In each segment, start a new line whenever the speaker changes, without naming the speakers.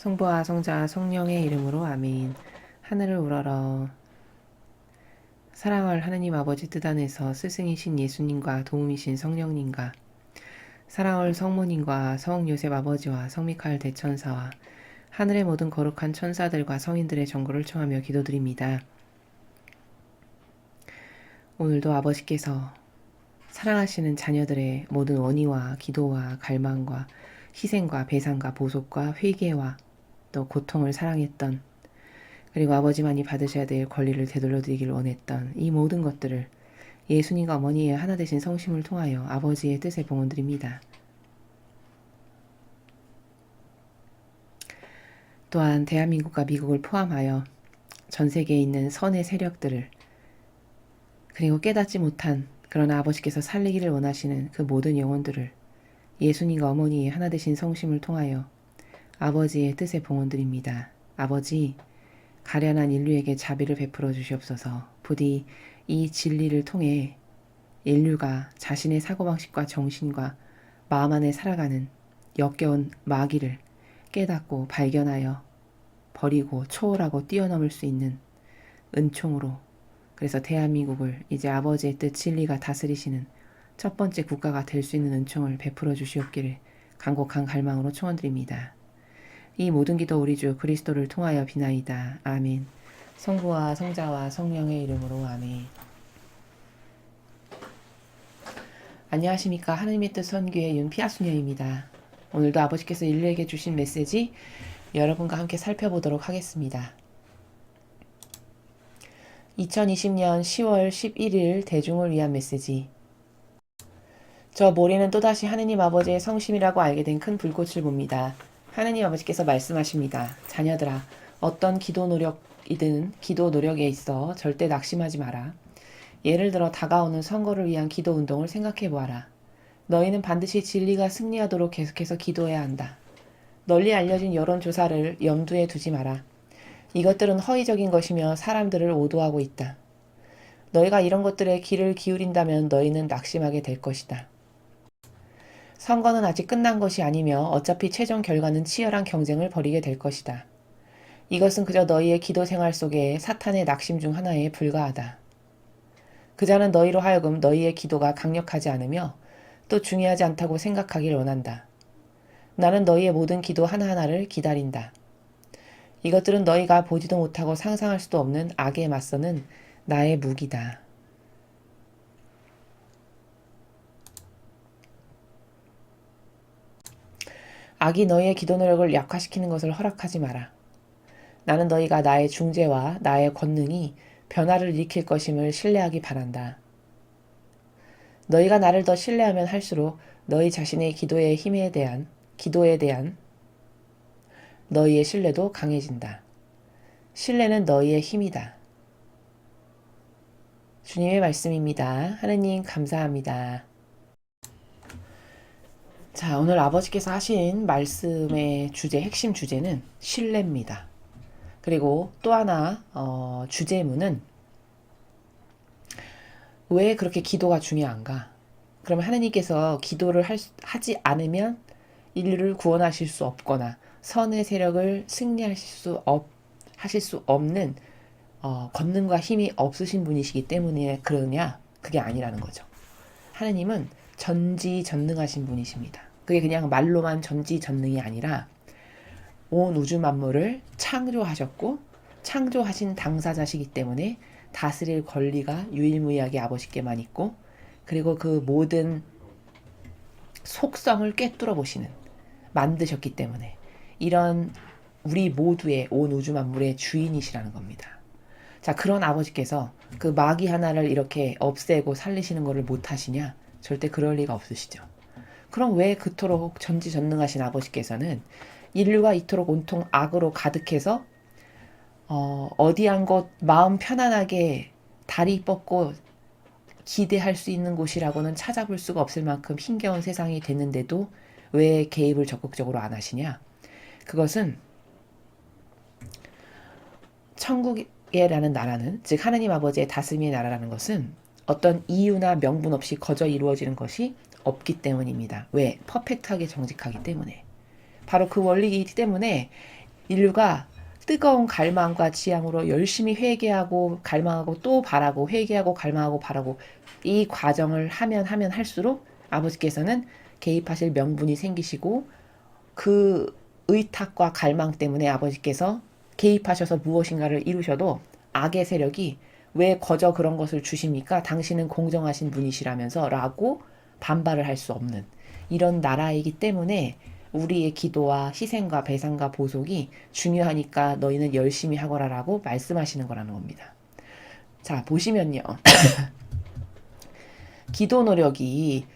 성부와 성자 성령의 이름으로 아멘. 하늘을 우러러 사랑할 하느님 아버지 뜻 안에서 스승이신 예수님과 도움이신 성령님과 사랑할 성모님과 성 요셉 아버지와 성미카엘 대천사와 하늘의 모든 거룩한 천사들과 성인들의 정고를 청하며 기도드립니다. 오늘도 아버지께서 사랑하시는 자녀들의 모든 원의와 기도와 갈망과 희생과 배상과 보속과 회개와 또 고통을 사랑했던 그리고 아버지만이 받으셔야 될 권리를 되돌려 드리기를 원했던 이 모든 것들을 예수님과 어머니의 하나 되신 성심을 통하여 아버지의 뜻에 봉헌드립니다. 또한 대한민국과 미국을 포함하여 전 세계에 있는 선의 세력들을 그리고 깨닫지 못한 그러나 아버지께서 살리기를 원하시는 그 모든 영혼들을 예수님과 어머니의 하나 되신 성심을 통하여 아버지의 뜻에 봉헌드립니다. 아버지, 가련한 인류에게 자비를 베풀어 주시옵소서. 부디 이 진리를 통해 인류가 자신의 사고방식과 정신과 마음 안에 살아가는 역겨운 마귀를 깨닫고 발견하여 버리고 초월하고 뛰어넘을 수 있는 은총으로 그래서 대한민국을 이제 아버지의 뜻 진리가 다스리시는 첫 번째 국가가 될 수 있는 은총을 베풀어 주시옵기를 간곡한 갈망으로 청원드립니다. 이 모든 기도 우리 주 그리스도를 통하여 비나이다. 아멘. 성부와 성자와 성령의 이름으로 아멘. 안녕하십니까. 하나님의 뜻 선교의 윤피아수녀입니다. 오늘도 아버지께서 인류에게 주신 메시지 여러분과 함께 살펴보도록 하겠습니다. 2020년 10월 11일 대중을 위한 메시지. 저 모리는 또다시 하느님 아버지의 성심이라고 알게 된 큰 불꽃을 봅니다. 하느님 아버지께서 말씀하십니다. 자녀들아, 어떤 기도 노력이든 기도 노력에 있어 절대 낙심하지 마라. 예를 들어 다가오는 선거를 위한 기도 운동을 생각해 보아라. 너희는 반드시 진리가 승리하도록 계속해서 기도해야 한다. 널리 알려진 여론조사를 염두에 두지 마라. 이것들은 허위적인 것이며 사람들을 오도하고 있다. 너희가 이런 것들에 귀를 기울인다면 너희는 낙심하게 될 것이다. 선거는 아직 끝난 것이 아니며 어차피 최종 결과는 치열한 경쟁을 벌이게 될 것이다. 이것은 그저 너희의 기도 생활 속에 사탄의 낙심 중 하나에 불과하다. 그자는 너희로 하여금 너희의 기도가 강력하지 않으며 또 중요하지 않다고 생각하길 원한다. 나는 너희의 모든 기도 하나하나를 기다린다. 이것들은 너희가 보지도 못하고 상상할 수도 없는 악에 맞서는 나의 무기다. 악이 너희의 기도 노력을 약화시키는 것을 허락하지 마라. 나는 너희가 나의 중재와 나의 권능이 변화를 일으킬 것임을 신뢰하기 바란다. 너희가 나를 더 신뢰하면 할수록 너희 자신의 기도의 힘에 대한 기도에 대한 너희의 신뢰도 강해진다. 신뢰는 너희의 힘이다. 주님의 말씀입니다. 하느님 감사합니다. 자, 오늘 아버지께서 하신 말씀의 주제, 핵심 주제는 신뢰입니다. 그리고 또 하나, 어, 주제문은 왜 그렇게 기도가 중요한가? 그러면 하느님께서 기도를 할, 하지 않으면 인류를 구원하실 수 없거나 선의 세력을 승리하실 수 없, 하실 수 없는 어, 권능과 힘이 없으신 분이시기 때문에 그러냐? 그게 아니라는 거죠. 하느님은 전지전능하신 분이십니다. 그게 그냥 말로만 전지전능이 아니라 온 우주 만물을 창조하셨고 창조하신 당사자시기 때문에 다스릴 권리가 유일무이하게 아버지께만 있고 그리고 그 모든 속성을 꿰뚫어 보시는 만드셨기 때문에 이런 우리 모두의 온 우주 만물의 주인이시라는 겁니다. 자, 그런 아버지께서 그 마귀 하나를 이렇게 없애고 살리시는 것을 못 하시냐? 절대 그럴 리가 없으시죠. 그럼 왜 그토록 전지전능하신 아버지께서는 인류가 이토록 온통 악으로 가득해서 어, 어디 한 곳 마음 편안하게 다리 뻗고 기대할 수 있는 곳이라고는 찾아볼 수가 없을 만큼 힘겨운 세상이 됐는데도 왜 개입을 적극적으로 안 하시냐? 그것은 천국이라는 나라는 즉 하나님 아버지의 다스림의 나라라는 것은 어떤 이유나 명분 없이 거저 이루어지는 것이 없기 때문입니다. 왜? 퍼펙트하게 정직하기 때문에. 바로 그 원리이기 때문에 인류가 뜨거운 갈망과 지향으로 열심히 회개하고 갈망하고 또 바라고 회개하고 갈망하고 바라고 이 과정을 하면 하면 할수록 아버지께서는 개입하실 명분이 생기시고 그 의탁과 갈망 때문에 아버지께서 개입하셔서 무엇인가를 이루셔도 악의 세력이 왜 거저 그런 것을 주십니까? 당신은 공정하신 분이시라면서 라고 반발을 할 수 없는 이런 나라이기 때문에 우리의 기도와 희생과 배상과 보속이 중요하니까 너희는 열심히 하거라라고 말씀하시는 거라는 겁니다. 자, 보시면요. 기도 노력이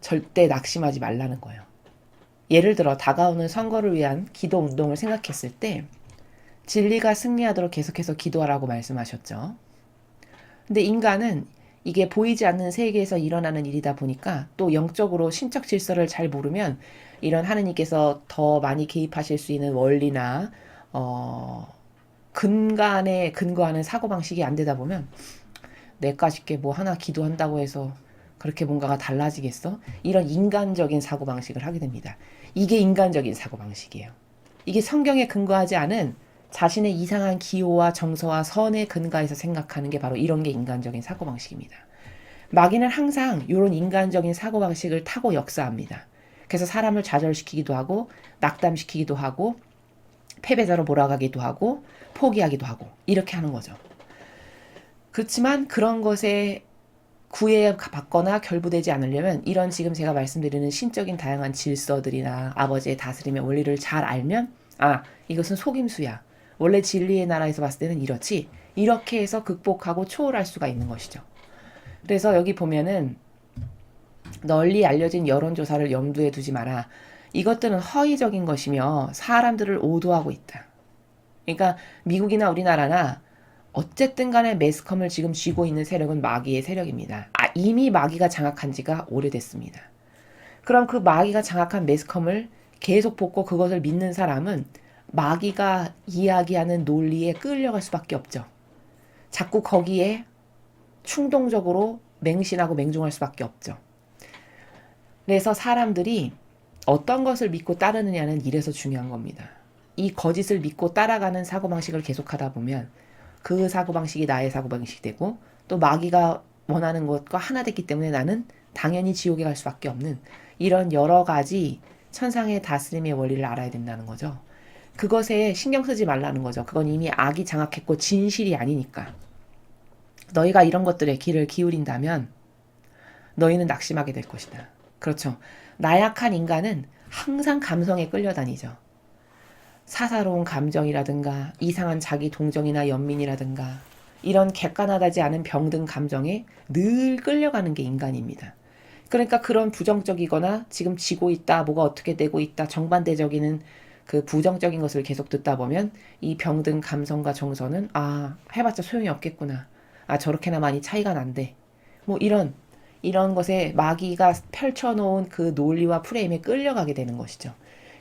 절대 낙심하지 말라는 거예요. 예를 들어 다가오는 선거를 위한 기도 운동을 생각했을 때 진리가 승리하도록 계속해서 기도하라고 말씀하셨죠. 근데 인간은 이게 보이지 않는 세계에서 일어나는 일이다 보니까 또 영적으로 신적 질서를 잘 모르면 이런 하느님께서 더 많이 개입하실 수 있는 원리나 어 근간에 근거하는 사고 방식이 안 되다 보면 내가 쉽게 뭐 하나 기도한다고 해서 그렇게 뭔가가 달라지겠어? 이런 인간적인 사고 방식을 하게 됩니다. 이게 인간적인 사고 방식이에요. 이게 성경에 근거하지 않은 자신의 이상한 기호와 정서와 선에 근거해서 생각하는 게 바로 이런 게 인간적인 사고 방식입니다. 마귀는 항상 이런 인간적인 사고 방식을 타고 역사합니다. 그래서 사람을 좌절시키기도 하고 낙담시키기도 하고 패배자로 몰아가기도 하고 포기하기도 하고 이렇게 하는 거죠. 그렇지만 그런 것에 구애받거나 결부되지 않으려면 이런 지금 제가 말씀드리는 신적인 다양한 질서들이나 아버지의 다스림의 원리를 잘 알면 아 이것은 속임수야. 원래 진리의 나라에서 봤을 때는 이렇지. 이렇게 해서 극복하고 초월할 수가 있는 것이죠. 그래서 여기 보면은 널리 알려진 여론조사를 염두에 두지 마라. 이것들은 허위적인 것이며 사람들을 오도하고 있다. 그러니까 미국이나 우리나라나 어쨌든 간에 매스컴을 지금 쥐고 있는 세력은 마귀의 세력입니다. 아, 이미 마귀가 장악한 지가 오래됐습니다. 그럼 그 마귀가 장악한 매스컴을 계속 뽑고 그것을 믿는 사람은 마귀가 이야기하는 논리에 끌려갈 수밖에 없죠. 자꾸 거기에 충동적으로 맹신하고 맹종할 수밖에 없죠. 그래서 사람들이 어떤 것을 믿고 따르느냐는 이래서 중요한 겁니다. 이 거짓을 믿고 따라가는 사고방식을 계속하다 보면 그 사고방식이 나의 사고방식이 되고 또 마귀가 원하는 것과 하나 됐기 때문에 나는 당연히 지옥에 갈 수밖에 없는 이런 여러 가지 천상의 다스림의 원리를 알아야 된다는 거죠. 그것에 신경 쓰지 말라는 거죠. 그건 이미 악이 장악했고 진실이 아니니까. 너희가 이런 것들에 귀를 기울인다면 너희는 낙심하게 될 것이다. 그렇죠. 나약한 인간은 항상 감성에 끌려다니죠. 사사로운 감정이라든가 이상한 자기 동정이나 연민이라든가 이런 객관하다지 않은 병든 감정에 늘 끌려가는 게 인간입니다. 그러니까 그런 부정적이거나 지금 지고 있다, 뭐가 어떻게 되고 있다, 정반대적인 그 부정적인 것을 계속 듣다 보면 이 병든 감성과 정서는 아, 해봤자 소용이 없겠구나. 아, 저렇게나 많이 차이가 난대. 뭐 이런, 이런 것에 마귀가 펼쳐놓은 그 논리와 프레임에 끌려가게 되는 것이죠.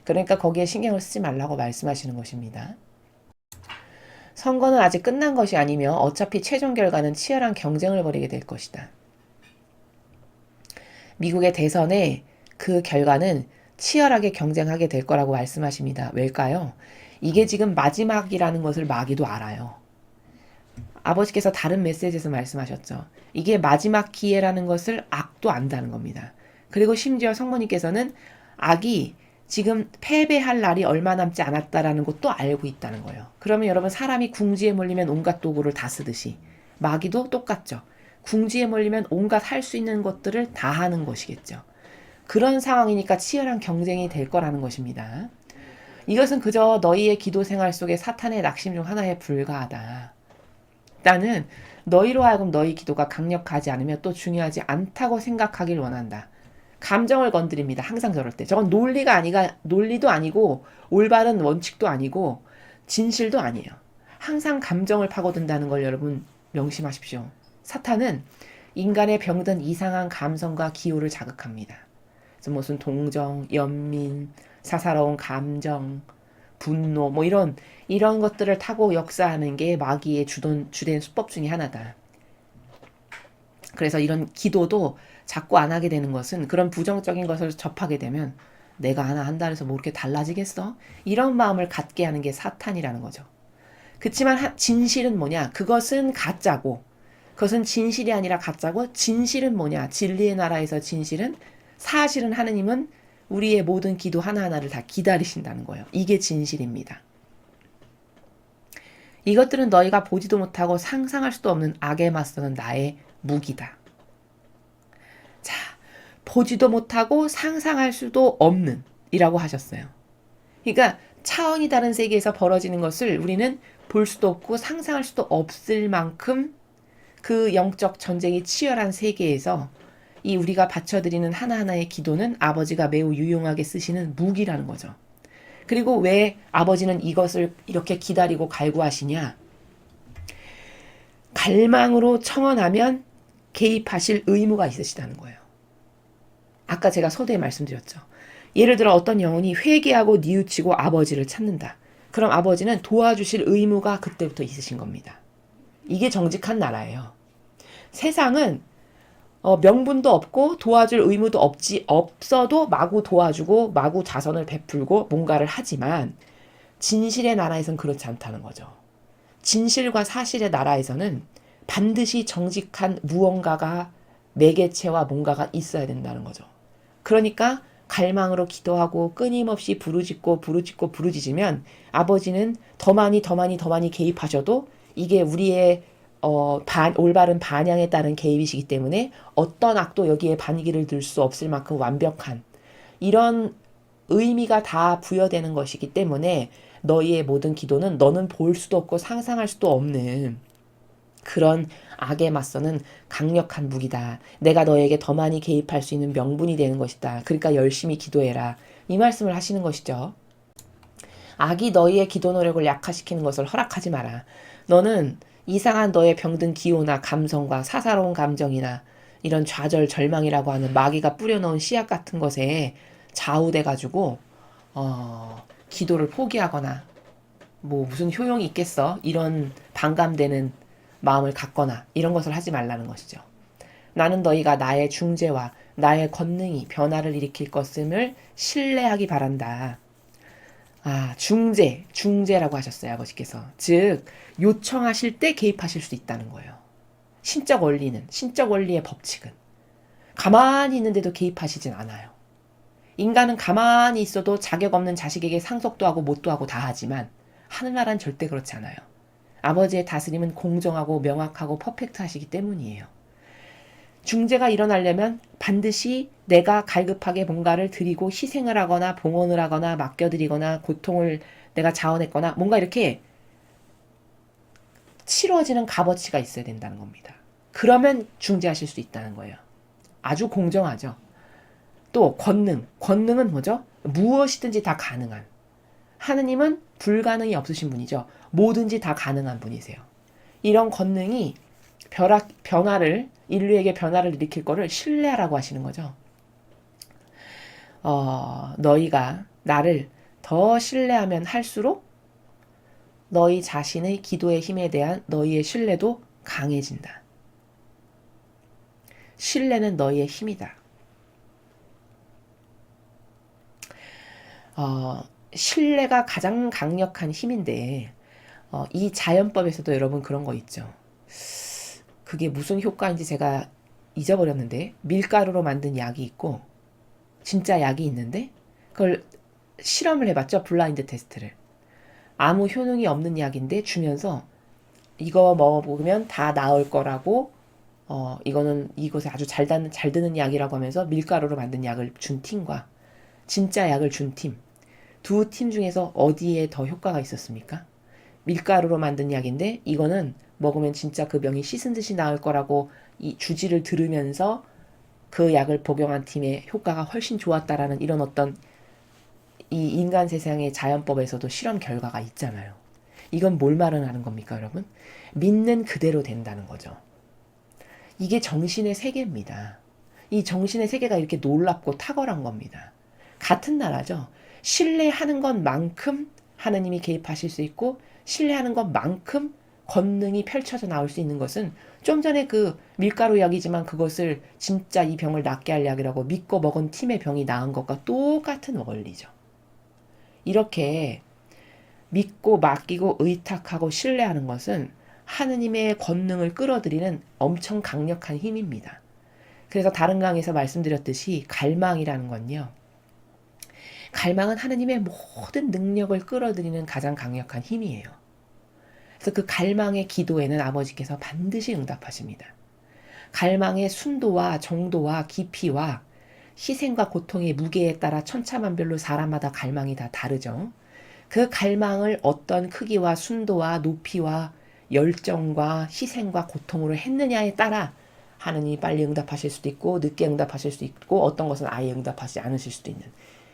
그러니까 거기에 신경을 쓰지 말라고 말씀하시는 것입니다. 선거는 아직 끝난 것이 아니며 어차피 최종 결과는 치열한 경쟁을 벌이게 될 것이다. 미국의 대선에 그 결과는 치열하게 경쟁하게 될 거라고 말씀하십니다. 왜일까요? 이게 지금 마지막이라는 것을 마귀도 알아요. 아버지께서 다른 메시지에서 말씀하셨죠. 이게 마지막 기회라는 것을 악도 안다는 겁니다. 그리고 심지어 성모님께서는 악이 지금 패배할 날이 얼마 남지 않았다라는 것도 알고 있다는 거예요. 그러면 여러분 사람이 궁지에 몰리면 온갖 도구를 다 쓰듯이 마귀도 똑같죠. 궁지에 몰리면 온갖 할 수 있는 것들을 다 하는 것이겠죠. 그런 상황이니까 치열한 경쟁이 될 거라는 것입니다. 이것은 그저 너희의 기도 생활 속에 사탄의 낙심 중 하나에 불과하다. 나는 너희로 하여금 너희 기도가 강력하지 않으며 또 중요하지 않다고 생각하길 원한다. 감정을 건드립니다. 항상 저럴 때. 저건 논리가 아니가 논리도 아니고 올바른 원칙도 아니고 진실도 아니에요. 항상 감정을 파고든다는 걸 여러분 명심하십시오. 사탄은 인간의 병든 이상한 감성과 기호를 자극합니다. 무슨 동정, 연민, 사사로운 감정, 분노 뭐 이런 이런 것들을 타고 역사하는 게 마귀의 주된 주된 수법 중의 하나다. 그래서 이런 기도도 자꾸 안 하게 되는 것은 그런 부정적인 것을 접하게 되면 내가 하나 한다 해서 뭐 이렇게 달라지겠어? 이런 마음을 갖게 하는 게 사탄이라는 거죠. 그렇지만 하- 진실은 뭐냐? 그것은 가짜고 그것은 진실이 아니라 가짜고 진실은 뭐냐? 진리의 나라에서 진실은 사실은 하느님은 우리의 모든 기도 하나하나를 다 기다리신다는 거예요. 이게 진실입니다. 이것들은 너희가 보지도 못하고 상상할 수도 없는 악에 맞서는 나의 무기다. 자, 보지도 못하고 상상할 수도 없는 이라고 하셨어요. 그러니까 차원이 다른 세계에서 벌어지는 것을 우리는 볼 수도 없고 상상할 수도 없을 만큼 그 영적 전쟁이 치열한 세계에서 이 우리가 바쳐드리는 하나하나의 기도는 아버지가 매우 유용하게 쓰시는 무기라는 거죠. 그리고 왜 아버지는 이것을 이렇게 기다리고 갈구하시냐? 갈망으로 청원하면 개입하실 의무가 있으시다는 거예요. 아까 제가 서두에 말씀드렸죠. 예를 들어 어떤 영혼이 회개하고 뉘우치고 아버지를 찾는다. 그럼 아버지는 도와주실 의무가 그때부터 있으신 겁니다. 이게 정직한 나라예요. 세상은 어, 명분도 없고 도와줄 의무도 없지 없어도 마구 도와주고 마구 자선을 베풀고 뭔가를 하지만 진실의 나라에선 그렇지 않다는 거죠. 진실과 사실의 나라에서는 반드시 정직한 무언가가 매개체와 뭔가가 있어야 된다는 거죠. 그러니까 갈망으로 기도하고 끊임없이 부르짖고 부르짖고 부르짖으면 아버지는 더 많이 더 많이 더 많이 개입하셔도 이게 우리의 어, 반, 올바른 반향에 따른 개입이시기 때문에 어떤 악도 여기에 반기를 들 수 없을 만큼 완벽한 이런 의미가 다 부여되는 것이기 때문에 너희의 모든 기도는 너는 볼 수도 없고 상상할 수도 없는 그런 악에 맞서는 강력한 무기다. 내가 너에게 더 많이 개입할 수 있는 명분이 되는 것이다. 그러니까 열심히 기도해라. 이 말씀을 하시는 것이죠. 악이 너희의 기도 노력을 약화시키는 것을 허락하지 마라. 너는 이상한 너의 병든 기호나 감성과 사사로운 감정이나 이런 좌절, 절망이라고 하는 마귀가 뿌려놓은 씨앗 같은 것에 좌우돼 가지고 어, 기도를 포기하거나 뭐 무슨 효용이 있겠어 이런 반감되는 마음을 갖거나 이런 것을 하지 말라는 것이죠. 나는 너희가 나의 중재와 나의 권능이 변화를 일으킬 것임을 신뢰하기 바란다. 아, 중재, 중재라고 하셨어요, 아버지께서. 즉, 요청하실 때 개입하실 수 있다는 거예요. 신적 원리는, 신적 원리의 법칙은. 가만히 있는데도 개입하시진 않아요. 인간은 가만히 있어도 자격 없는 자식에게 상속도 하고 못도 하고 다 하지만, 하늘나라는 절대 그렇지 않아요. 아버지의 다스림은 공정하고 명확하고 퍼펙트 하시기 때문이에요. 중재가 일어나려면 반드시 내가 갈급하게 뭔가를 드리고 희생을 하거나 봉헌을 하거나 맡겨드리거나 고통을 내가 자원했거나 뭔가 이렇게 치러지는 값어치가 있어야 된다는 겁니다. 그러면 중재하실 수 있다는 거예요. 아주 공정하죠. 또 권능. 권능은 뭐죠? 무엇이든지 다 가능한. 하느님은 불가능이 없으신 분이죠. 뭐든지 다 가능한 분이세요. 이런 권능이 벼락, 변화를, 인류에게 변화를 일으킬 거를 신뢰하라고 하시는 거죠. 어, 너희가 나를 더 신뢰하면 할수록 너희 자신의 기도의 힘에 대한 너희의 신뢰도 강해진다. 신뢰는 너희의 힘이다. 어, 신뢰가 가장 강력한 힘인데, 어, 이 자연법에서도 여러분 그런 거 있죠. 그게 무슨 효과인지 제가 잊어버렸는데, 밀가루로 만든 약이 있고, 진짜 약이 있는데, 그걸 실험을 해봤죠. 블라인드 테스트를. 아무 효능이 없는 약인데 주면서 이거 먹으면 다 나을 거라고 어 이거는 이것에 아주 잘, 닿는, 잘 드는 약이라고 하면서 밀가루로 만든 약을 준 팀과 진짜 약을 준 팀. 두 팀 중에서 어디에 더 효과가 있었습니까? 밀가루로 만든 약인데 이거는 먹으면 진짜 그 병이 씻은 듯이 나을 거라고 이 주지를 들으면서 그 약을 복용한 팀의 효과가 훨씬 좋았다라는 이런 어떤 이 인간 세상의 자연법에서도 실험 결과가 있잖아요. 이건 뭘 말하는 겁니까, 여러분? 믿는 그대로 된다는 거죠. 이게 정신의 세계입니다. 이 정신의 세계가 이렇게 놀랍고 탁월한 겁니다. 같은 나라죠. 신뢰하는 것만큼 하느님이 개입하실 수 있고, 신뢰하는 것만큼 권능이 펼쳐져 나올 수 있는 것은 좀 전에 그 밀가루 약이지만 그것을 진짜 이 병을 낫게 할 약이라고 믿고 먹은 팀의 병이 나은 것과 똑같은 원리죠. 이렇게 믿고 맡기고 의탁하고 신뢰하는 것은 하느님의 권능을 끌어들이는 엄청 강력한 힘입니다. 그래서 다른 강에서 말씀드렸듯이 갈망이라는 건요. 갈망은 하느님의 모든 능력을 끌어들이는 가장 강력한 힘이에요. 그래서 그 갈망의 기도에는 아버지께서 반드시 응답하십니다. 갈망의 순도와 정도와 깊이와 희생과 고통의 무게에 따라 천차만별로 사람마다 갈망이 다 다르죠. 그 갈망을 어떤 크기와 순도와 높이와 열정과 희생과 고통으로 했느냐에 따라 하느님이 빨리 응답하실 수도 있고 늦게 응답하실 수도 있고 어떤 것은 아예 응답하지 않으실 수도 있는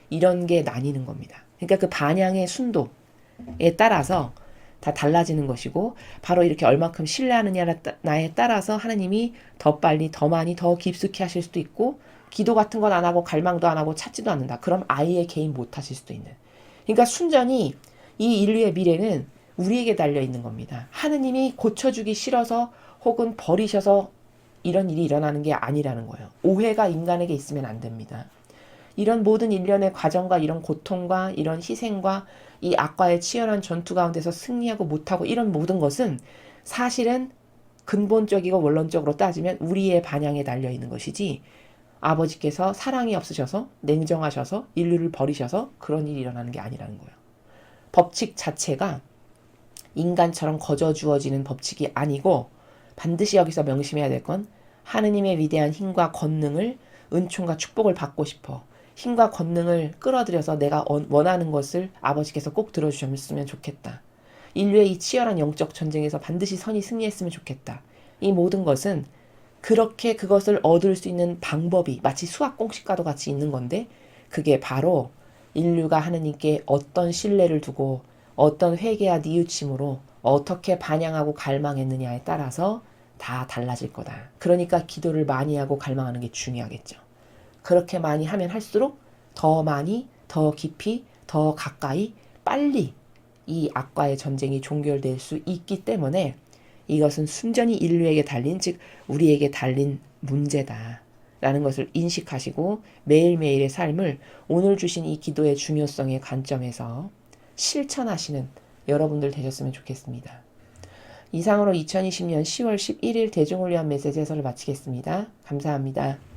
이런 게 나뉘는 겁니다. 그러니까 그 반향의 순도에 따라서 다 달라지는 것이고 바로 이렇게 얼마큼 신뢰하느냐에 따라서 하느님이 더 빨리 더 많이 더 깊숙이 하실 수도 있고 기도 같은 건 안 하고 갈망도 안 하고 찾지도 않는다. 그럼 아예 개인 못 하실 수도 있는. 그러니까 순전히 이 인류의 미래는 우리에게 달려 있는 겁니다. 하느님이 고쳐주기 싫어서 혹은 버리셔서 이런 일이 일어나는 게 아니라는 거예요. 오해가 인간에게 있으면 안 됩니다. 이런 모든 일련의 과정과 이런 고통과 이런 희생과 이 악과의 치열한 전투 가운데서 승리하고 못하고 이런 모든 것은 사실은 근본적이고 원론적으로 따지면 우리의 반향에 달려 있는 것이지 아버지께서 사랑이 없으셔서 냉정하셔서 인류를 버리셔서 그런 일이 일어나는 게 아니라는 거예요. 법칙 자체가 인간처럼 거저 주어지는 법칙이 아니고 반드시 여기서 명심해야 될 건 하느님의 위대한 힘과 권능을 은총과 축복을 받고 싶어 힘과 권능을 끌어들여서 내가 원하는 것을 아버지께서 꼭 들어주셨으면 좋겠다. 인류의 이 치열한 영적 전쟁에서 반드시 선이 승리했으면 좋겠다. 이 모든 것은 그렇게 그것을 얻을 수 있는 방법이 마치 수학 공식과도 같이 있는 건데 그게 바로 인류가 하느님께 어떤 신뢰를 두고 어떤 회개와 뉘우침으로 어떻게 반향하고 갈망했느냐에 따라서 다 달라질 거다. 그러니까 기도를 많이 하고 갈망하는 게 중요하겠죠. 그렇게 많이 하면 할수록 더 많이, 더 깊이, 더 가까이, 빨리 이 악과의 전쟁이 종결될 수 있기 때문에 이것은 순전히 인류에게 달린, 즉, 우리에게 달린 문제다. 라는 것을 인식하시고 매일매일의 삶을 오늘 주신 이 기도의 중요성의 관점에서 실천하시는 여러분들 되셨으면 좋겠습니다. 이상으로 2020년 10월 11일 대중을 위한 메시지 해설을 마치겠습니다. 감사합니다.